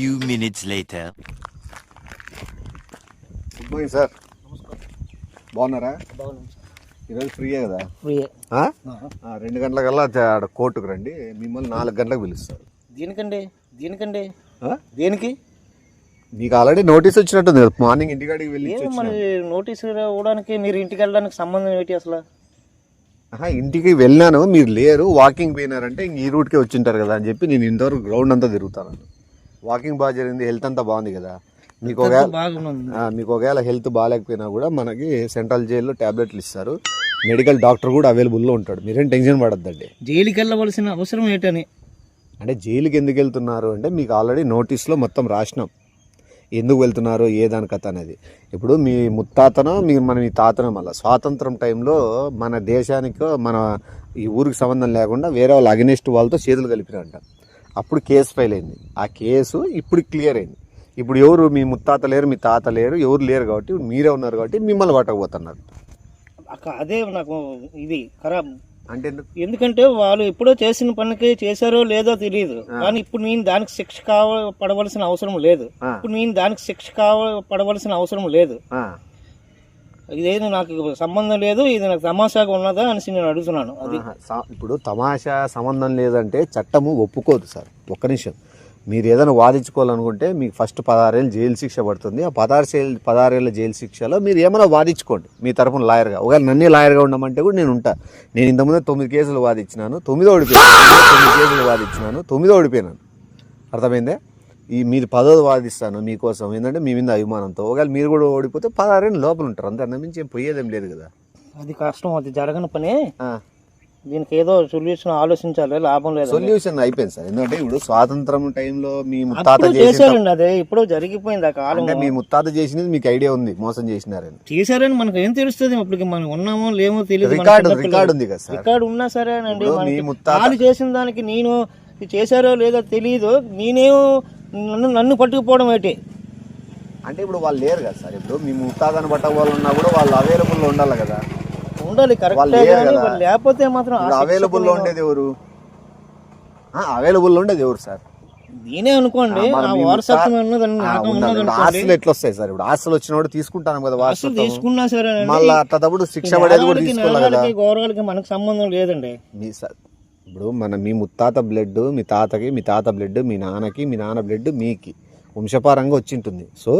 few minutes later. Good morning sir బాగున్నారా? ఈరోజు ఫ్రీయే కదా? ఆ, రెండు గంటలకల్లా ఆడ కోర్టుకు రండి. మిమ్మల్ని నాలుగు గంటలకు పిలుస్తారు. దీనికండి? దీనికండి? దేనికి? మీకు ఆల్రెడీ నోటీస్ వచ్చినట్టుంది కదా. మార్నింగ్ ఇంటికాడికి వెళ్ళి మరి నోటీసు ఇవ్వడానికి మీరు ఇంటికి వెళ్ళడానికి సంబంధం ఏంటి అసలు? ఆహా, ఇంటికి వెళ్ళినాను మీరు లేరు. వాకింగ్ పోయినారంటే ఇంక ఈ రూట్కే వచ్చింటారు కదా అని చెప్పి నేను ఇంతవరకు గ్రౌండ్ అంతా తిరుగుతాను. వాకింగ్ బాగా జరిగింది హెల్త్ అంతా బాగుంది కదా. మీకు ఒకవేళ మీకు ఒకవేళ హెల్త్ బాగాలేకపోయినా కూడా మనకి సెంట్రల్ జైల్లో ట్యాబ్లెట్లు ఇస్తారు. మెడికల్ డాక్టర్ కూడా అవైలబుల్లో ఉంటాడు. మీరేం టెన్షన్ పడద్దండి. జైలుకి వెళ్ళవలసిన అవసరం ఏంటని? అంటే జైలుకి ఎందుకు వెళ్తున్నారు అంటే మీకు ఆల్రెడీ నోటీస్లో మొత్తం రాసినాం. ఎందుకు వెళ్తున్నారు ఏ దాని కథ అనేది. ఇప్పుడు మీ ముత్తాతనో మీ మన మీ తాతనో మళ్ళీ స్వాతంత్రం టైంలో మన దేశానికి మన ఈ ఊరికి సంబంధం లేకుండా వేరే వాళ్ళ అగెనిస్ట్ వాళ్ళతో చేతులు కలిపినంట అప్పుడు కేసు ఫైల్ అయింది. ఆ కేసు ఇప్పుడు క్లియర్ అయింది. ఇప్పుడు ఎవరు మీ ముత్తాత లేరు మీ తాత లేరు ఎవరు లేరు కాబట్టి మీరే ఉన్నారు కాబట్టి మిమ్మల్ని పట్టకపోతున్నారు. అదే నాకు ఇది ఖరాబ్. అంటే ఎందుకు? ఎందుకంటే వాళ్ళు ఎప్పుడో చేసిన పనికి చేశారో లేదో తెలియదు కానీ ఇప్పుడు నేను దానికి శిక్ష కావ పడవలసిన అవసరం లేదు. ఇప్పుడు నేను దానికి శిక్ష కావ పడవలసిన అవసరం లేదు. ఇదేది నాకు సంబంధం లేదు ఇది నాకు తమాషాగా ఉన్నదా అనేసి నేను అడుగుతున్నాను. అది స- ఇప్పుడు తమాషా సంబంధం లేదంటే చట్టము ఒప్పుకోదు సార్. ఒక్క నిమిషం. మీరు ఏదైనా వాదించుకోవాలనుకుంటే మీకు ఫస్ట్ పదహారేళ్ళు జైలు శిక్ష పడుతుంది. ఆ పదహారు పదహారేళ్ళ జైలు శిక్షలో మీరు ఏమైనా వాదించుకోండి. మీ తరఫున లాయర్గా. ఒకవేళ నన్నే లాయర్గా ఉండమంటే కూడా నేను ఉంటా. నేను ఇంతకుముందే తొమ్మిది కేసులు వాదించినాను. తొమ్మిదో ఓడిపోయాను తొమ్మిది కేసులు వాదించినాను. తొమ్మిదో ఓడిపోయినాను. అర్థమైందే? ఈ మీరు పదోది వాదిస్తాను మీకోసం. ఏంటంటే మీ మీద అభిమానంతో. ఒకవేళ మీరు కూడా ఓడిపోతే పదహారేళ్ళు లోపల ఉంటారు. అంతే అంతకుమించి ఏం పోయేదేం లేదు కదా. అది కష్టం అది జరగని పని. ఆ. దీనికి ఏదో సొల్యూషన్ ఆలోచించాలి లాభం లేదు సొల్యూషన్ అయిపోయింది సార్. ఎందుకంటే ఇప్పుడు స్వాతంత్రం టైంలో మీ ముత్తాత చేశారండి అదే. ఇప్పుడు జరిగిపోయింది ఆ కాలం మీ ముత్తాత చేసినది మీకు ఐడియా ఉంది మోసం చేసినారని. చేశారని మనకు ఏం తెలుస్తుంది? అప్పటికి మనం ఉన్నామో లేమో తెలియదు రికార్డు. రికార్డు ఉంది కదా సార్. రికార్డు ఉన్నా ఇప్పుడు మీ మనకి. ముత్తాత- వాళ్ళు చేసిన దానికి నేను చేశారో లేదో తెలియదు నేనేమో నన్ను నన్ను పట్టుకుపోవడం ఏంటి? అంటే ఇప్పుడు వాళ్ళు లేరు కదా సార్ ఇప్పుడు మీ ముత్తాతను పట్ట వాళ్ళు ఉన్నా కూడా వాళ్ళు అవైలబుల్ ఉండాలి కదా. ఉండాలి కరెక్ట్ కదా. లేకపోతే మాత్రం ఆ ఇప్పుడు శిక్షకు అవైలబుల్ నేను- ఉండేది ఎవరు? అవైలబుల్ ఉండేది ఎవరు సార్? నేనే అనుకోండి మరి ఆ మీ వారసత్వం ముత్తా- ఉన్నదని ఆ, నాకు. ఉన్నది అనుకోండి. ఆస్తులు ఎట్లా వస్తాయి సార్? ఇప్పుడు ఆస్తులు వచ్చినప్పుడు తీసుకుంటాను కదా అసలు వారసత్వం తీసుకున్నా సరే మళ్ళీ అట్లా శిక్ష పడేది కూడా తీసుకోవాలి కదా. గౌరవాలకి మనకు సంబంధం లేదండి. మీ స- ఇప్పుడు మన మీ ముత్తాత బ్లడ్ మీ తాతకి మీ తాత బ్లడ్ మీ నాన్నకి మీ నాన్న బ్లడ్ మీకి వంశపారంగా వచ్చింటుంది. సో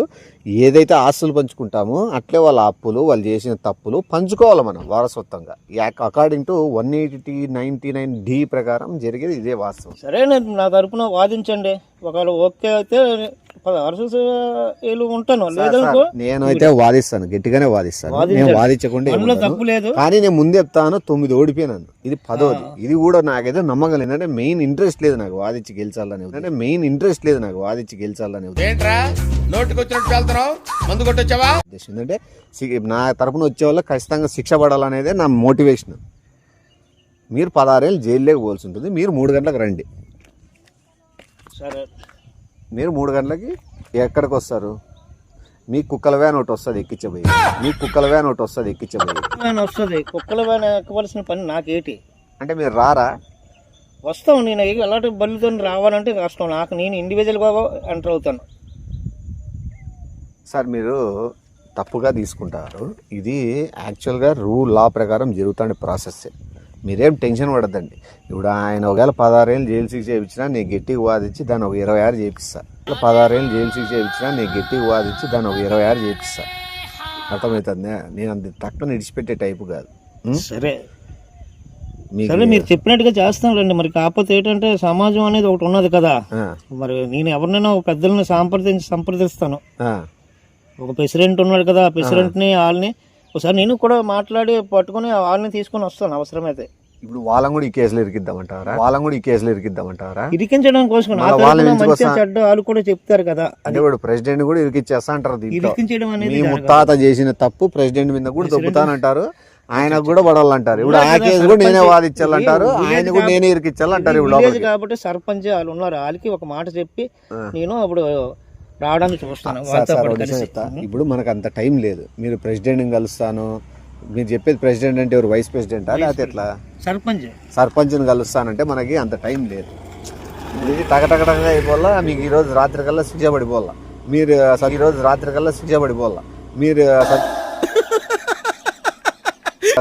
ఏదైతే ఆస్తులు పంచుకుంటామో అట్లే వాళ్ళ అప్పులు వాళ్ళు చేసిన తప్పులు పంచుకోవాలి మనం వారసత్వంగా. According to one eighty ninety nine D ప్రకారం జరిగేది ఇదే వాస్తవం. సరే నా తరపున వాదించండి. ఒకవేళ ఓకే అయితే పదహారు ఏళ్ళు ఉంటాను. లేదనుకో నేనైతే వాదిస్తాను గట్టిగానే వాదిస్తాను. నేను. వాదించకుండా. తప్పు లేదు. కానీ నేను ముందు చెప్తాను తొమ్మిది ఓడిపోయినాను. ఇది పదోది ఇది కూడా నాకైతే నమ్మకం అంటే మెయిన్ ఇంట్రెస్ట్ లేదు నాకు వాదించి గెలిచాలని. అంటే మెయిన్ ఇంట్రెస్ట్ లేదు నాకు వాదించి గెలిచాలని. ఏంట్రా? నోటికొచ్చినట్టు వెళ్తున్నావు మందు కొట్టొచ్చావా? ఉద్దేశం ఏంటంటే సి- నా తరపున వచ్చే వాళ్ళు ఖచ్చితంగా శిక్ష పడాలనేదే నా మోటివేషన్ మీరు పదహారేళ్ళు జైల్లోకి పోవాల్సి ఉంటుంది. మీరు మూడు గంటలకు రండి. సరే. మీరు మూడు గంటలకి ఎక్కడికి వస్తారు? మీ కుక్కల వ్యాన్ ఒకటి వస్తుంది ఎక్కించబోయి. మీ కుక్కల వ్యాన్ ఒకటి వస్తుంది ఎక్కించబోయి. వ్యాన్ వస్తుంది. కుక్కల వ్యాన్ ఎక్కవలసిన పని నాకేటి? అంటే మీరు రారా? వస్తాం. నేను ఎలాంటి బల్లితో రావాలంటే కష్టం నాకు నేను ఇండివిజువల్గా ఎంటర్ అవుతాను. సార్ మీరు తప్పుగా తీసుకుంటారు. ఇది యాక్చువల్గా రూల్ లా ప్రకారం జరుగుతున్న ప్రాసెస్ మీరేం టెన్షన్ పడద్దండి. ఇప్పుడు ఆయన ఒకవేళ పదహారేళ్ళు జైలు శిక్ష చేయించినా నేను గట్టిగా వాదించి దాన్ని ఒక ఇరవై ఆరు చేపిస్తా పదహారేళ్ళు జైలు శిక్ష చేయించినా నేను గట్టిగా వాదించి దాన్ని ఒక ఇరవై ఆరు చేపిస్తా అర్థమవుతుందా? నేను అంత తక్కువ నిడిచిపెట్టే టైపు కాదు? సరే. సరే మీరు చెప్పినట్టుగా చేస్తాంలేండి మరి కాకపోతే ఏంటంటే సమాజం అనేది ఒకటి ఉన్నది కదా. మరి నేను ఎవరినైనా ఒక పెద్దలను సంప్రదించి సంప్రదిస్తాను. ఒక ప్రెసిడెంట్ ఉన్నాడు కదా ఆ ప్రెసిడెంట్ని వాళ్ళని ఒకసారి నేను కూడా మాట్లాడి పట్టుకొని వాళ్ళని తీసుకొని వస్తాను అవసరమైతే. ఇప్పుడు వాళ్ళని కూడా ఈ కేసులో ఇరికిద్దామంటారా? వాళ్ళని కూడా ఈ కేసులో ఇరికిద్దామంటారా? ఇరికించడం కోసం నా మంచి చెడ్డ వాళ్ళు కూడా చెప్తారు కదా. అంటే వాడు ప్రెసిడెంట్ కూడా ఇరికిచ్చేస్తా అంటారు దీంట్లో. ఇరికించడం మీ. ముత్తాత చేసిన తప్పు ప్రెసిడెంట్ మీద కూడా దొబ్బుతానంటారు. ఆయనకు కూడా పడాలంటారు. ఇప్పుడు ఆ కేసు కూడా నేనే వాదించాలంటారు. ఆయన కూడా నేనే ఇరికిచ్చాలంటారు ఇప్పుడు విలేజ్ లోపలికి. కాబట్టి సర్పంచ్ వాళ్ళు ఉన్నారు. వాళ్ళకి ఒక మాట చెప్పి నేను అప్పుడు రావడానికి చూస్తాను చెప్తా. ఇప్పుడు మనకు అంత టైం లేదు. మీరు ప్రెసిడెంట్ కలుస్తాను. మీరు చెప్పేది ప్రెసిడెంట్ అంటే ఎవరు? వైస్ ప్రెసిడెంటా? లేకపోతే ఎట్లా? సర్పంచ్. సర్పంచ్ని కలుస్తానంటే మనకి అంత టైం లేదు. ఇది టగటగటగా అయిపోవాలా? మీకు ఈరోజు రాత్రి కల్లా శిక్ష పడిపోవాలా? మీరు అసలు ఈరోజు రాత్రి కల్లా శిక్ష పడిపోవాలా? మీరు సబ్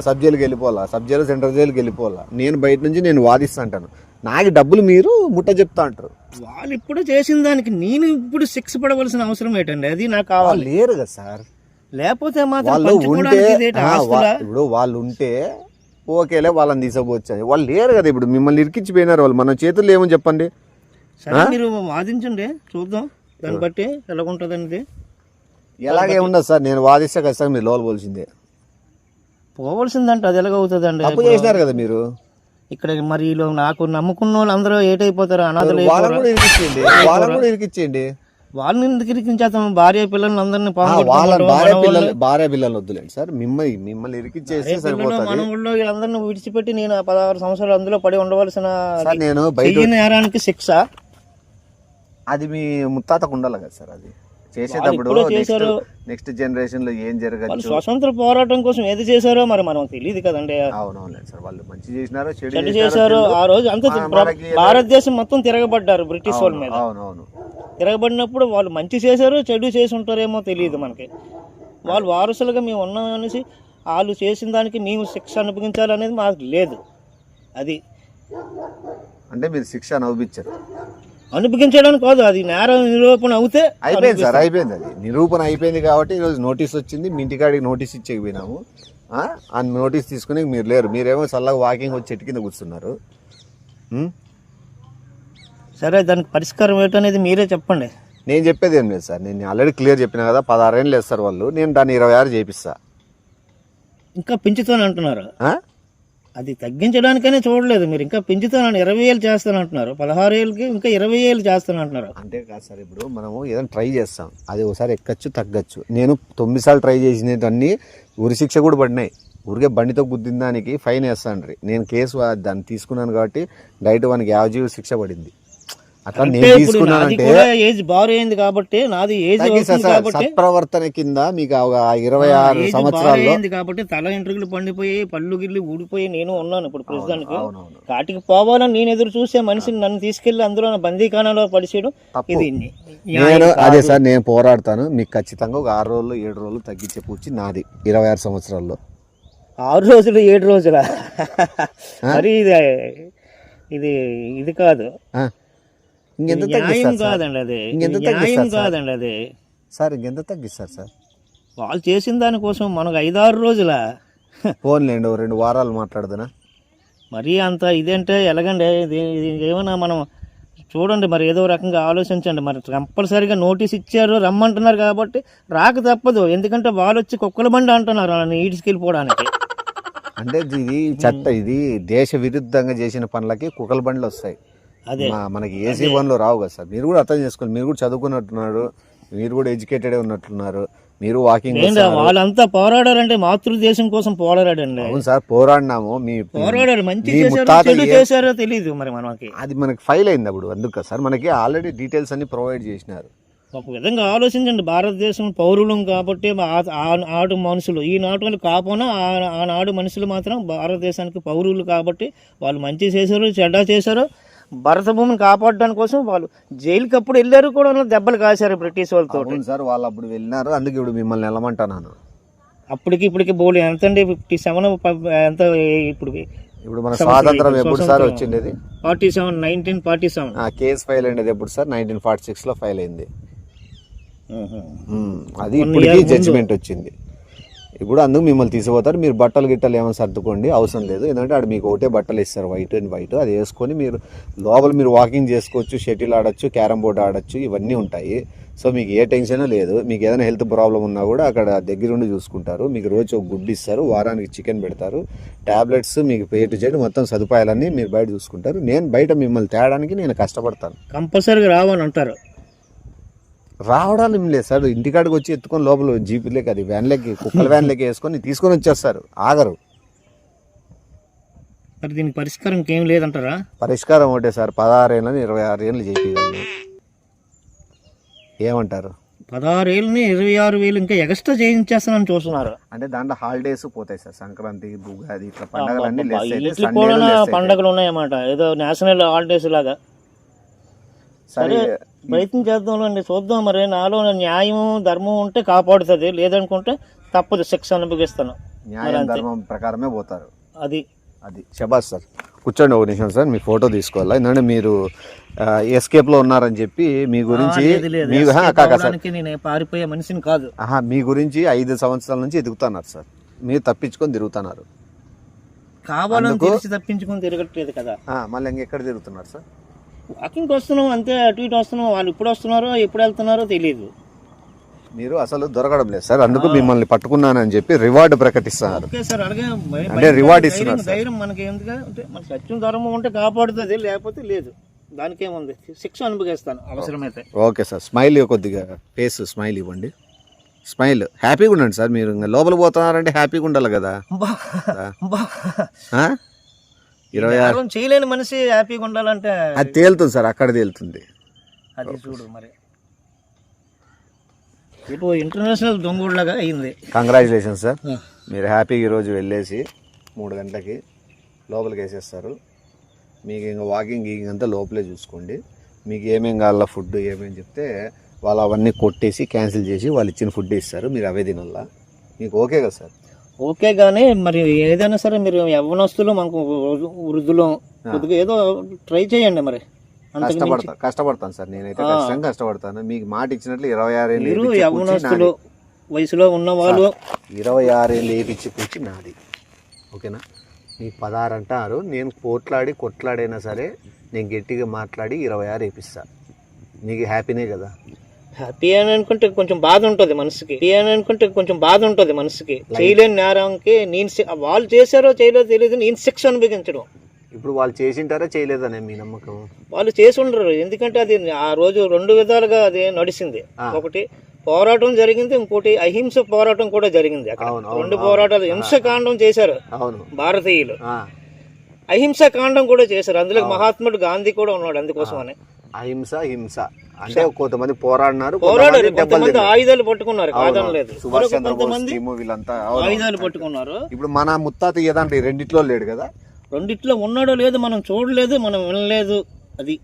సబ్ జైలుకి వెళ్ళిపోవాలా? సబ్ జైలు సెంట్రల్ జైలుకి వెళ్ళిపోవాలా? నేను బయట నుంచి నేను వాదిస్తా అంటాను. నాకు డబ్బులు మీరు ముట్ట చెప్తా అంటారు. వాళ్ళు ఇప్పుడు చేసిన దానికి నేను ఇప్పుడు శిక్ష పడవలసిన అవసరం ఏంటండి? అది నాకు కావాలి. లేరు కదా సార్. లేకపోతే మాత్రం వాళ్ళు ఉంటే ఇప్పుడు వాళ్ళు ఉంటే ఓకేలే వాళ్ళని తీసుకోవచ్చు. వాళ్ళు లేరు కదా ఇప్పుడు మిమ్మల్ని ఇరికిచ్చిపోయినారు వాళ్ళు. మన చేతుల్లో ఏమని చెప్పండి? సరే మీరు వాదించండి చూద్దాం. దాన్ని బట్టి ఎలాగుంటుంది అనేది ఎలాగే ఉండదు సార్ నేను వాదిస్తే ఖచ్చితంగా మీరు లోపలిసిందే పోవలసిందంటే అది ఎలాగవుతుంది అండి చేసినారు కదా మీరు? ఇక్కడ మరి వీళ్ళు నాకు నమ్ముకున్న వాళ్ళు అందరూ ఏటైపోతారు అనాథలు ఇరికిచ్చేయండి వాళ్ళని ఎందుకు ఇరికించేస్తాం? భార్య పిల్లల్ని అందరినీ భార్య పిల్లలు భార్య పిల్లలు వద్దులేండి సార్. మిమ్మల్ని మిమ్మల్ని ఇరికిచ్చేస్తే సరిపోతుంది. వీళ్ళందరినీ విడిచిపెట్టి నేను పదహారు సంవత్సరాలు అందులో పడి ఉండవలసిన నేను బయట నేరానికి శిక్ష. అది మీ ముత్తాతకు ఉండాలి కదా సార్ అది. చేసేటప్పుడు చేశారు. నెక్స్ట్ జనరేషన్లో ఏం జరగచ్చు? స్వతంత్ర పోరాటం కోసం ఏది చేశారో మరి మనం తెలియదు కదండి. అవునవును సార్ వాళ్ళు మంచి చేసినారో చెడు చేశారు. ఆ రోజు అంత భారతదేశం మొత్తం తిరగబడ్డారు బ్రిటిష్ వాళ్ళ మీద. అవునవును. తిరగబడినప్పుడు వాళ్ళు మంచి చేశారు చెడు చేసి ఉంటారేమో తెలియదు మనకి. వాళ్ళు వారసులుగా మేము ఉన్నాం అనేసి వాళ్ళు చేసిన దానికి మేము శిక్ష అనుభవించాలనేది మాకు లేదు. అది అంటే మీరు శిక్ష అనుభవించారు. అనుభవించడానికి కాదు అది నేర నిరూపణ అవుతే అయిపోయింది సార్ అయిపోయింది అది. నిరూపణ అయిపోయింది కాబట్టి ఈరోజు నోటీస్ వచ్చింది మీ ఇంటికాడికి నోటీస్ ఇచ్చేకపోయినాము. ఆ నోటీస్ తీసుకుని మీరు లేరు. మీరేమో చల్లగా వాకింగ్ వచ్చి చెట్టు కింద కూర్చున్నారు? సరే దానికి పరిష్కారం ఏంటనేది మీరే చెప్పండి. నేను చెప్పేది ఏం లేదు సార్. నేను ఆల్రెడీ క్లియర్ చెప్పిన కదా పదహారేళ్ళు వేస్తారు వాళ్ళు. నేను దాన్ని ఇరవై ఆరు చేపిస్తా. ఇంకా పెంచుతాను అంటున్నారు? అది తగ్గించడానికనే చూడలేదు మీరు. ఇంకా పెంచుతాను ఇరవై ఏళ్ళు చేస్తాను అంటున్నారు పదహారు ఏళ్ళకి ఇంకా ఇరవై ఏళ్ళు చేస్తాను అంటున్నారు అంటే కాదు సార్ ఇప్పుడు మనము ఏదైనా ట్రై చేస్తాం. అది ఒకసారి ఎక్కచ్చు తగ్గచ్చు. నేను తొమ్మిది సార్లు ట్రై చేసినవన్నీ ఉరి శిక్ష కూడా పడినాయి. ఊరికే బండితో గుద్దిన దానికి ఫైన్ వేస్తాను నేను కేసు దాన్ని తీసుకున్నాను కాబట్టి డైరెక్ట్ వానికి యావజీవ శిక్ష పడింది. అట్లా నేను తీసుకున్నానంటే ఏజ్ కాబట్టి నాది ఏజ్ సత్ప్రవర్తన కింద మీకు ఇరవై ఆరు అయింది కాబట్టి తల ఎంట్రుకలు పండిపోయి పళ్ళు గిల్లు ఊడిపోయి నేను ఉన్నాను ఇప్పుడు ప్రస్తుతానికి కాటికి పోవాలని నేను ఎదురు చూసే మనిషిని నన్ను తీసుకెళ్ళి అందులో బందీఖానాలో పడిచేయడం. ఇది నేను అదే సార్ నేను పోరాడతాను. మీకు ఖచ్చితంగా ఒక ఆరు రోజులు ఏడు రోజులు తగ్గించే పూచి నాది ఇరవై ఆరు సంవత్సరాల్లో. ఆరు రోజులు ఏడు రోజుల? మరి ఇది ఇది ఇది కాదు? ఇంకెంత కాదండి అది. ఇంకెంత? కాదండి అది. సార్ ఇంకెంత తగ్గిస్తారు సార్? వాళ్ళు చేసిన దానికోసం మనకు ఐదారు రోజుల. ఫోన్లేండి ఓ రెండు వారాలు మాట్లాడదునా? మరీ అంత ఇదేంటే ఎలాగండి? ఏమైనా మనం చూడండి మరి ఏదో రకంగా ఆలోచించండి. మరి కంపల్సరీగా నోటీస్ ఇచ్చారు రమ్మంటున్నారు కాబట్టి రాక తప్పదు. ఎందుకంటే వాళ్ళు వచ్చి కుక్కల బండి అంటున్నారు వాళ్ళని ఈడ్చుకెళ్ళిపోవడానికి. అంటే ఇది చట్ట ఇది దేశ విరుద్ధంగా చేసిన పనులకి కుక్కల బండ్లు వస్తాయి. మనకి ఏసీ బండ్లు రావు కదా సార్. మీరు కూడా అర్థం చేసుకోండి. మీరు కూడా చదువుకున్నట్టున్నారు. మీరు కూడా ఎడ్యుకేటెడ్ ఉన్నట్లున్నారు మీరు వాకింగ్ వాళ్ళంతా పోరాడారంటే మాతృదేశం కోసం పోరాడాడండి. అవును సార్ పోరాడినాము. మీ పోరాడారు మంచి చేశారో తెలియదు మరి మనకి. అది మనకి ఫైల్ అయింది అప్పుడు అందుకు సార్. మనకి ఆల్రెడీ డీటెయిల్స్ అన్ని ప్రొవైడ్ చేసినారు. ఒక విధంగా ఆలోచించండి. భారతదేశం పౌరులం కాబట్టి ఆ- ఆ- ఆడు మనుషులు. ఈ నాటు కాకపోయినా ఆ- ఆనాడు మనుషులు మాత్రం భారతదేశానికి పౌరులు కాబట్టి వాళ్ళు మంచి చేశారు చెడ్డ చేశారు భరత భూమిని కాపాడడానికి కోసం వాళ్ళు జైలుకి అప్పుడు వెళ్ళారు కూడా దెబ్బలు కాశారు బ్రిటిష్ వాళ్ళతో సార్ వాళ్ళు అప్పుడు వెళ్ళినారు. అందుకే ఇప్పుడు మిమ్మల్ని వెళ్ళమంటున్నాను అప్పటికి ఇప్పటికి బోలి ఎంత అండి ఫిఫ్టీ సెవెన్ ఎంత ఇప్పుడు? ఇప్పుడు మన స్వాతంత్రం ఎప్పుడు sir వచ్చిండేది forty seven nineteen forty seven. ఆ కేసు ఫైల్ అయింది ఎప్పుడు సార్? నైన్టీన్ ఫార్టీ సిక్స్లో ఫైల్ అయింది. అది ఇప్పటికీ జడ్జిమెంట్ వచ్చింది. ఇప్పుడు అందుకు మిమ్మల్ని తీసుకుపోతారు. మీరు బట్టలు గిట్టలు ఏమైనా సర్దుకోండి అవసరం లేదు. ఎందుకంటే ఆడ మీకు ఒకటే బట్టలు ఇస్తారు వైట్ అండ్ వైట్ అది వేసుకొని మీరు లోపల మీరు వాకింగ్ చేసుకోవచ్చు షటిల్ ఆడొచ్చు క్యారమ్ బోర్డ్ ఆడొచ్చు ఇవన్నీ ఉంటాయి. సో మీకు ఏ టెన్షన్ లేదు. మీకు ఏదైనా హెల్త్ ప్రాబ్లం ఉన్నా కూడా అక్కడ దగ్గరుండి చూసుకుంటారు. మీకు రోజు ఒక గుడ్డు ఇస్తారు వారానికి చికెన్ పెడతారు. టాబ్లెట్స్ మీకు పేటు చేయడం మొత్తం సదుపాయాలన్నీ మీరు బయట చూసుకుంటారు. నేను బయట మిమ్మల్ని తేడానికి నేను కష్టపడతాను. కంపల్సరీగా రావని అంటారు రావడాలు ఏం లేదు సార్. ఇంటికాడికి వచ్చి ఎత్తుకొని లోపల జీపులకి అది వ్యాన్లకి కుక్కల వ్యాన్లకి వేసుకొని తీసుకొని వచ్చేస్తారు. ఆగరు. మరి దీనికి పరిష్కారం ఇంకేం లేదంటారా? పరిష్కారం ఒకటే సార్. పదహారు ఏళ్ళని ఇరవై ఆరు ఏళ్ళు చేపించగలను ఏమంటారు? పదహారు ఏళ్ళని ఇరవై ఆరు వేలు ఇంకా ఎక్స్ట్రా చేయించేస్తానని చూస్తున్నారు. అంటే దాంట్లో హాలిడేస్ పోతాయి సార్. సంక్రాంతి ఉగాది ఇట్లా పండగలన్నీ లెస్ అయితే. పండగలు ఉన్నాయన్నమాట. ఏదో నేషనల్ హాలిడేస్ లాగా. సరే ప్రయత్నం చేద్దాంలేండి చూద్దాం మరి. నాలో న్యాయం ధర్మం ఉంటే కాపాడుతుంది. లేదనుకుంటే తప్పదు. శిక్ష అనుభవిస్తాను. న్యాయం ధర్మం ప్రకారమే పోతారు. అది. అది. శబాష్ సార్ కూర్చోండి ఒక నిమిషం సార్. మీ ఫోటో తీసుకోవాలా? ఎందుకంటే మీరు ఎస్కేప్లో ఉన్నారని చెప్పి మీ గురించి పారిపోయే మనిషిని కాదు. మీ గురించి ఐదు సంవత్సరాల నుంచి ఎదుగుతున్నారు సార్. మీరు తప్పించుకొని తిరుగుతున్నారు. కావాలని తప్పించుకొని తిరగట్లేదు కదా. మళ్ళీ ఇంకెక్కడ తిరుగుతున్నారు సార్? వాకింగ్ వస్తున్నాం అంతే అటు ఇటు వస్తున్నాం. వాళ్ళు ఇప్పుడు వస్తున్నారో ఎప్పుడు వెళ్తున్నారో తెలియదు మీరు అసలు దొరకడం లేదు. సార్ అందుకు మిమ్మల్ని పట్టుకున్నానని చెప్పి రివార్డు ప్రకటిస్తున్నారు. అంటే reward ఇస్తున్నారు ధైర్యం- మనకి ఎందుకు? అంటే మన సత్యం ధర్మం ఉంటే కాపాడుతుంది లేకపోతే లేదు. దానికేముంది? శిక్ష అనుభవిస్తాను అవసరమైతే. ఓకే సార్ స్మైల్ కొద్దిగా. ఫేస్ స్మైల్ ఇవ్వండి. స్మైల్. హ్యాపీగా ఉండండి సార్ మీరు లోపల పోతున్నారంటే హ్యాపీగా ఉండాలి కదా? ఇరవై ఆరు చేయలేని మనిషి హ్యాపీగా ఉండాలంటే అది తేలుతుంది సార్ అక్కడ తేలుతుంది. అది చూడు మరి. ఇప్పుడు ఇంటర్నేషనల్ దొంగలాగా అయింది. Congratulation sir. మీరు హ్యాపీగా ఈరోజు వెళ్ళేసి మూడు గంటలకి లోపలికి వేసేస్తారు. మీకు ఇంకా వాకింగ్ గీకింగ్ అంతా లోపలే చూసుకోండి. మీకు ఏమేం కావాలా ఫుడ్ ఏమేమి చెప్తే వాళ్ళు అవన్నీ కొట్టేసి క్యాన్సిల్ చేసి వాళ్ళు ఇచ్చిన ఫుడ్ ఇస్తారు. మీరు అవే తినల్లా మీకు ఓకే కదా సార్? ఓకే కానీ మరి ఏదైనా సరే మీరు యవ్వనస్తులు మనకు వృద్ధులు కొద్దిగా ఏదో ట్రై చేయండి మరి. అంతకు మించి కష్టపడతా కష్టపడతాను సార్ నేనైతే ఖచ్చితంగా కష్టపడతాను. మీకు మాట ఇచ్చినట్లు ఇరవై ఆరు ఏళ్ళు మీరు యవ్వనస్తులు. వయసులో ఉన్న వాళ్ళు ఇరవై ఆరు ఏళ్ళు వేపించి కూర్చి నాది. ఓకేనా? మీకు పదహారు అంటారు. నేను పోట్లాడి కొట్లాడైనా సరే నేను గట్టిగా మాట్లాడి ఇరవై ఆరు వేపిస్తా. నీకు హ్యాపీనే కదా? హ్యాపీ అని అనుకుంటే కొంచెం బాధ ఉంటుంది మనసుకి. హ్యాపీ అని అనుకుంటే కొంచెం బాధ ఉంటుంది మనసుకి. చేయలేని నేరంకి నేను వాళ్ళు చేశారో చేయలేదో తెలియదు నేను శిక్ష అనుభవించడం. ఇప్పుడు వాళ్ళు చేసింటారా చేయలేదనే మీ నమ్మకం? వాళ్ళు చేసి ఉండరు. ఎందుకంటే అది ఆ రోజు రెండు విధాలుగా అది నడిచింది ఒకటి పోరాటం జరిగింది ఇంకోటి అహింస పోరాటం కూడా జరిగింది అక్కడ. రెండు పోరాటాలు హింసకాండం చేశారు భారతీయులు. అహింస కాండం కూడా చేశారు. అందులో మహాత్ముడు గాంధీ కూడా ఉన్నాడు అందుకోసమని అహింస హింస. అంటే కొంతమంది పోరాడినారు పోరాడారు. కొంతమంది. ఆయుధాలు పట్టుకున్నారు. లేదు సుభాష్ చంద్రబోస్ వీళ్ళంతా. ఆయుధాలు పట్టుకున్నారు. ఇప్పుడు మన ముత్తాత ఏదంటే రెండిట్లో లేడు కదా? రెండిట్లో ఉన్నాడో లేదు మనం చూడలేదు మనం వినలేదు. అది.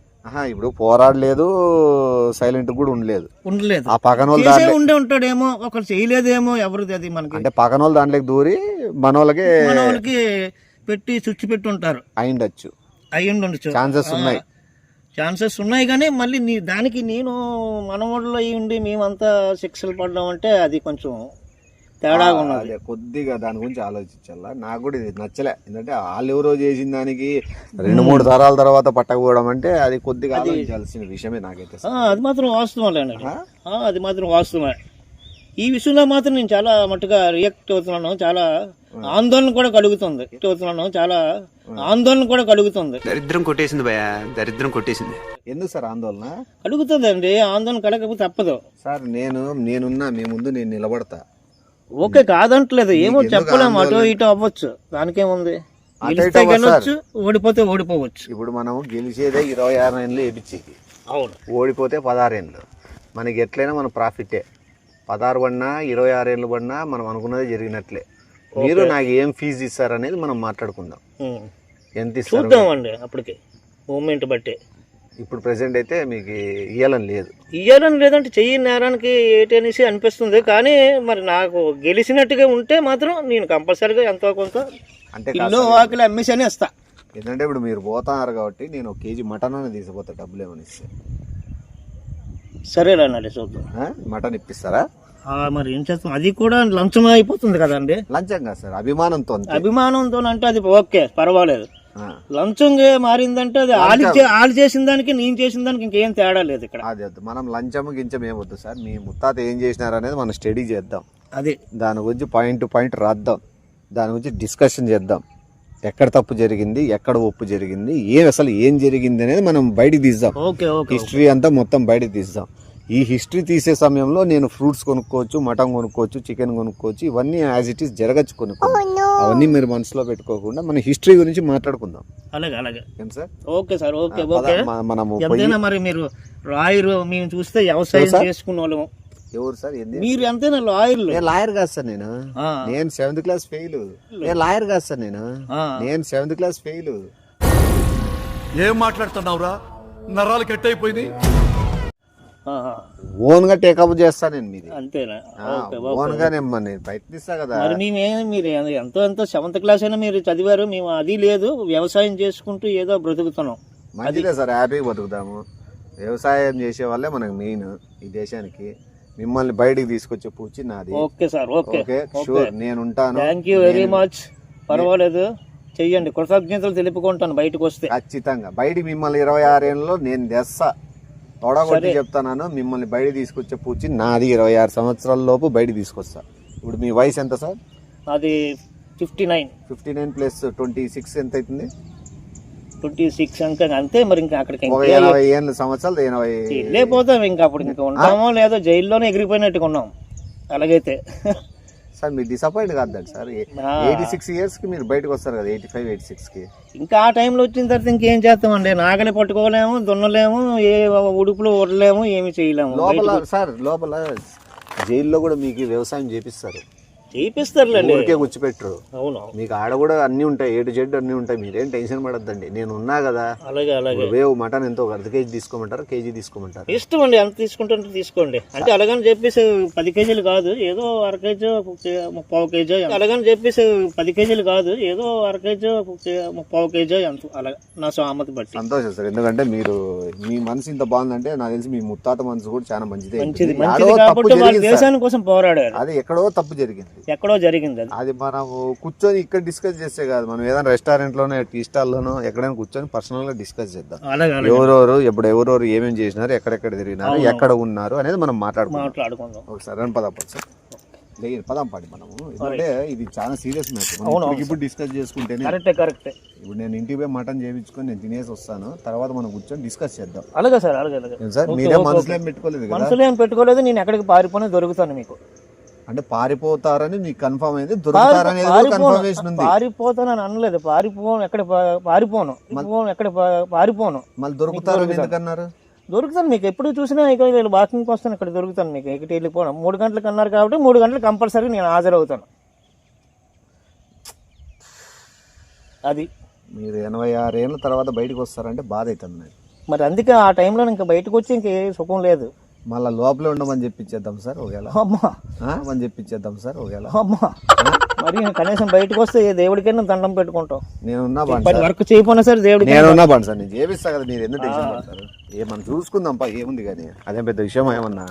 ఇప్పుడు పోరాడలేదు సైలెంట్ కూడా ఉండలేదు. ఉండలేదు. ఆ పక్కన వాళ్ళు ఉండే ఉంటాడేమో ఒకరు చేయలేదేమో ఎవరిది అది మనకి. అంటే పక్కన వాళ్ళు దాంట్లోకి దూరి మన వాళ్ళకి మన వాళ్ళకి పెట్టి చుచ్చి పెట్టి ఉంటారు అయిండొచ్చు అయ్యి ఉండొచ్చు ఛాన్సెస్ ఉన్నాయి. ఛాన్సెస్ ఉన్నాయి కానీ మళ్ళీ నీ దానికి నేను మనవాళ్ళు అయ్యి ఉండి మేమంతా శిక్షలు పడ్డాం అంటే అది కొంచెం తేడాగా ఉన్నది. కొద్దిగా దాని గురించి ఆలోచించాలా? నాకు కూడా ఇది నచ్చలే. ఎందుకంటే వాళ్ళు ఎవరో చేసిన దానికి రెండు మూడు తరాల తర్వాత పట్టకపోవడం అంటే అది కొద్దిగా ఆలోచించాల్సిన విషయమే నాకైతే అది మాత్రం వాస్తవం లేండి అది మాత్రం వాస్తవమే. ఈ విషయంలో మాత్రం నేను చాలా మట్టుగా రియాక్ట్ అవుతున్నాను. చాలా ఆందోళన కూడా కలుగుతుంది. అవుతున్నాను. చాలా ఆందోళన కూడా కలుగుతుంది. దరిద్రం కొట్టేసింది భయ దరిద్రం కొట్టేసింది. ఎందుకు సార్ ఆందోళన? కలుగుతుందండి. ఆందోళన కలగకపోతే తప్పదు. సార్ నేను నేనున్నా మీ ముందు నేను నిలబడతా. ఓకే కాదంటలేదు. ఏమో చెప్పలేము అటు? ఇటు అవ్వచ్చు. దానికేముంది? గెలిస్తే గెలవచ్చు ఓడిపోతే ఓడిపోవచ్చు. ఇప్పుడు మనం గెలిచేదే ఇరవై ఆరు ఏళ్ళు వేపించేకి అవును. ఓడిపోతే పదహారేళ్ళు మనకి ఎట్లయినా మన ప్రాఫిటే. పదహారు పడినా ఇరవై ఆరు ఏళ్ళు పడినా మనం అనుకున్నదే జరిగినట్లే. మీరు నాకు ఏం ఫీజు ఇస్తారనేది మనం మాట్లాడుకుందాం. ఎంత ఇస్తారు? చూద్దామండి అప్పటికి. మూమెంట్ బట్టి. ఇప్పుడు ప్రెసెంట్ అయితే మీకు ఇయ్యాలని లేదు. ఇయ్యాలని లేదంటే చెయ్యి నేరానికి ఏంటి అనేసి అనిపిస్తుంది. కానీ మరి నాకు గెలిచినట్టుగా ఉంటే మాత్రం నేను కంపల్సరీగా ఎంతో కొంత అంటే ఇల్లు వాకిలి అమ్మేసని వస్తా ఏంటంటే ఇప్పుడు మీరు పోతున్నారు కాబట్టి నేను ఒక కేజీ మటన్ అని తీసుకుపోతా డబ్బులు ఏమని ఇస్తే. సరేనండి చూద్దాం ఆ? మటన్ ఇప్పిస్తారా? ఆ, మరి ఏం చేస్తాం? అది కూడా లంచం అయిపోతుంది కదండి. లంచం కాదు సార్ అభిమానంతో అంతే. అభిమానంతో అంటే అది ఓకే పర్వాలేదు. ఆ, లంచంగా మారిందంటే అది చే- వాళ్ళు చేసిన దానికి నేను చేసిన దానికి ఇంకేం తేడా లేదు ఇక్కడ. అది వద్దు మనం లంచం గించం ఏమొద్దు సార్. మీ ముత్తాత ఏం చేసినారు అనేది మనం స్టడీ చేద్దాం. అది. దాని గురించి పాయింట్ టు పాయింట్ రాద్దాం. దాని గురించి డిస్కషన్ చేద్దాం. ఎక్కడ తప్పు జరిగింది ఎక్కడ ఒప్పు జరిగింది ఏం అసలు ఏం జరిగింది అనేది మనం బయటికి తీద్దాం. ఓకే ఓకే హిస్టరీ అంతా మొత్తం బయటికి తీద్దాం. ఈ హిస్టరీ తీసే సమయంలో నేను ఫ్రూట్స్ కొనుక్కోవచ్చు మటన్ కొనుక్కోవచ్చు చికెన్ కొనుక్కోవచ్చు ఇవన్నీ యాజ్ ఇట్ ఈస్ జరగచ్చు కొనుక్కోవచ్చు అవన్నీ మీరు మనసులో పెట్టుకోకుండా మన హిస్టరీ గురించి మాట్లాడుకుందాం. అలాగే అలాగే. సార్? ఓకే సార్ ఓకే పద, ఓకే. మ- మనము పోయి ఎంతైనా మరి మీరు రాయరు మేము చూస్తే వ్యవసాయం? చేసుకున్న వాళ్ళము ఎవరు సార్? మీరు ఎంతైనా లాయర్లు. నేను లాయర్ కాదు సార్ నేను. ఆ. నేను సెవెంత్ క్లాస్ ఫెయిల్. నేను లాయర్ కాదు సార్ నేను. ఆ. నేను సెవెంత్ క్లాస్ ఫెయిల్. ఏం మాట్లాడుతున్నావురా? నరాలు కట్ అయిపోయినాయి ఆహా. ఓన్గా టేకప్ చేస్తా నేను మీది. అంతేనా? ఓకే. ఓన్గా నేను ప్రయత్నిస్తా కదా. మరి మేమే మీరు ఎంతో ఎంతో సెవెంత్ క్లాస్ అయినా మీరు చదివారు మేము అది లేదు. వ్యవసాయం చేసుకుంటూ ఏదో బ్రతుకుతున్నాం. మంచిదే సార్ హ్యాపీగా బతుకుతాము. వ్యవసాయం చేసే వాళ్ళే మనకు మెయిన్ ఈ దేశానికి. మిమ్మల్ని బయటికి తీసుకొచ్చే పూచి నాది. Okay sir okay. Okay sure నేను ఉంటాను. థ్యాంక్ యూ వెరీ మచ్ పర్వాలేదు చెయ్యండి. కృతజ్ఞతలు తెలుపుకుంటాను బయటకు వస్తే. ఖచ్చితంగా. బయటికి మిమ్మల్ని ఇరవై ఆరేళ్ళలో నేను తెస్తా తొడగొట్టి చెప్తాను మిమ్మల్ని బయట తీసుకొచ్చే పూచి నాది. ఇరవై ఆరు సంవత్సరాల లోపు బయట తీసుకొస్తా. ఇప్పుడు మీ వయసు ఎంత సార్? అది fifty nine. Fifty nine plus twenty six ఎంత అవుతుంది? ట్వంటీ సిక్స్ ఇంకా అంతే మరి ఇంకా అక్కడికి ఎనభై ఏళ్ళ సంవత్సరాలు ఎనభై వెళ్ళిపోతాం ఇంకా అప్పుడు ఇంకా ఉంటామో లేదో జైల్లోనే ఎగిరిపోయినట్టుగా ఉన్నాం. అలాగైతే. సార్ మీరు డిసప్పాయింట్ కాదండి సార్. ఎయిటీ సిక్స్ ఇయర్స్కి మీరు బయటకు వస్తారు కదా ఎయిటీ ఫైవ్ ఎయిటీ సిక్స్కి ఇంకా ఆ టైంలో వచ్చిన తర్వాత ఇంకేం చేస్తామండి? నాగలి పట్టుకోలేము దున్నలేము ఏ ఉడుపులు వడలేము ఏమి చేయలేము. లోపల సార్ లోపల జైల్లో కూడా మీకు వ్యవసాయం చేపిస్తారు. చేపిస్తారులేండి. ఊరికే కూర్చోపెట్టరు అవును. మీకు ఆడ కూడా అన్ని ఉంటాయి ఏడు జెడ్ అన్ని ఉంటాయి మీరేం టెన్షన్ పడద్దండి. నేను ఉన్నా కదా. అలాగే అలాగే. వేవ్ మటన్ ఎంతో అర్ధ కేజీ తీసుకోమంటారా కేజీ తీసుకోమంటారా? ఇష్టం అండి ఎంత తీసుకుంటుంటే తీసుకోండి. అంటే అలాగని చెప్పేసి పది కేజీలు కాదు ఏదో అర కేజీ ముప్పావు కేజీ అలాగని చెప్పేసి పది కేజీలు కాదు ఏదో అర కేజీ ముప్పావు కేజీ అంత అలాగ నా సామతి బట్టి. సంతోషం సార్. ఎందుకంటే మీరు మీ మనసు ఇంత బాగుందంటే నాకు తెలిసి మీ ముత్తాత మనసు కూడా చాలా మంచిదే. మంచిది మంచిది కాబట్టి. దేశాని కోసం పోరాడారు. అది ఎక్కడో తప్పు జరిగింది. ఎక్కడో జరిగింది అది. అది మనం కూర్చొని ఇక్కడ డిస్కస్ చేస్తే కాదు మనం ఏదైనా రెస్టారెంట్ లోనో టీ స్టాల్ లోనో ఎక్కడైనా కూర్చొని పర్సనల్గా డిస్కస్ చేద్దాం. ఎవరెవరు ఎప్పుడు ఎవరెవరు ఏమేమి చేసినారు ఎక్కడెక్కడ తిరిగినారు ఎక్కడ ఉన్నారు అనేది మనం మాట్లాడుకుందాం. మాట్లాడుకుందాం. ఒకసారి రండి పదాం పద సార్. లేదు పదాం పాడి మనము. ఎందుకంటే ఇది చాలా సీరియస్ మ్యాటర్ ఇప్పుడు డిస్కస్ చేసుకుంటేనే కరెక్టే కరెక్టే. ఇప్పుడు నేను ఇంటికి పోయి మటన్ చేయించుకొని నేను తినేసి వస్తాను. తర్వాత మనం కూర్చొని డిస్కస్ చేద్దాం. అలాగే సార్ అలాగే సార్? మీరే మనసులో ఏం పెట్టుకోలేదు మనసులో ఏం పెట్టుకోలేదు నేను ఎక్కడికి పారిపోయినా దొరుకుతాను మీకు. అంటే పారిపోతారని మీకు కన్ఫర్మ్ అయింది దొరుకుతారనేది కూడా కన్ఫర్మేషన్ ఉంది. పారిపోతానని అనలేదు. పారిపోను ఎక్కడ పారిపోను. పారిపోను ఎక్కడ పారిపోను. మళ్ళీ దొరుకుతారని ఎందుకన్నారు? దొరుకుతాను. మీకు ఎప్పుడు చూసినా ఇక్కడ నేను వాకింగ్కి వస్తాను ఇక్కడ దొరుకుతాను మీకు. ఎక్కడ వెళ్ళిపోను మూడు గంటలకు అన్నారు కాబట్టి మూడు గంటలు కంపల్సరీ నేను హాజరవుతాను. అది. మీరు ఎనభై ఆరు ఏళ్ళ తర్వాత బయటకు వస్తారంటే బాధ అవుతుంది నాకు. మరి అందుకే ఆ టైంలో ఇంకా బయటకు వచ్చి ఇంకే సుఖం లేదు. మళ్ళీ లోపలే ఉండమని చెప్పించేద్దాం సార్ ఒకవేళ. అమ్మా? అని చెప్పించేద్దాం సార్ ఒకవేళ. అమ్మా. మరి కనీసం బయటకు వస్తే దేవుడికైనా దండం పెట్టుకుంటాం. నేనున్నా బాండి వర్క్ చేయకపోయినా సరే దేవుడికి నేనున్నా బాండి సార్ నేను చేపిస్తా కదా మీరు ఎందుకు టెన్షన్ పడతారు? ఏ మనం చూసుకుందాం పా ఏముంది కానీ. అదేం పెద్ద విషయం ఏమన్నా?